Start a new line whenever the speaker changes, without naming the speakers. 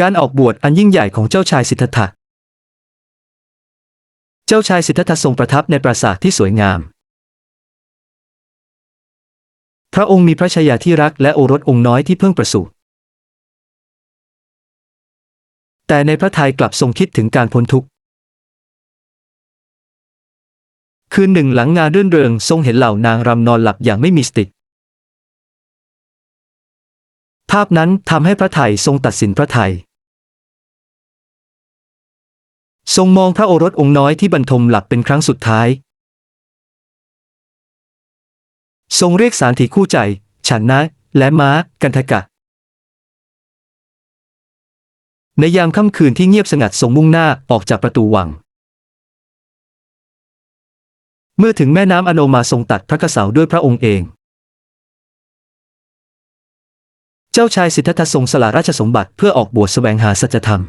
การออกบวชอันยิ่งใหญ่ของเจ้าชายสิทธัตถะ เจ้าชายสิทธัตถะทรงประทับในปราสาทที่สวยงาม พระองค์มีพระชายาที่รักและโอรสองค์น้อยที่เพิ่งประสูติ แต่ในพระทัยกลับทรงคิดถึงการพ้นทุกข์ คืนหนึ่งหลังงานเรื่นเริงทรงเห็นเหล่านางรำนอนหลับอย่างไม่มีสติภาพนั้นทำให้พระไทยทรงตัดสินพระไทย ทรงมองพระโอรสองค์น้อยที่บรรทมหลับเป็นครั้งสุดท้าย ทรงเรียกสารถีคู่ใจ ฉันนะ และม้า กันทกะ ในยามค่ำคืนที่เงียบสงัดทรงมุ่งหน้าออกจากประตูวัง เมื่อถึงแม่น้ำอโนมาทรงตัดพระกระเสาด้วยพระองค์เอง เจ้าชายสิทธัตถะทรงสละราชสมบัติเพื่อออกบวชแสวงหาสัจธรรม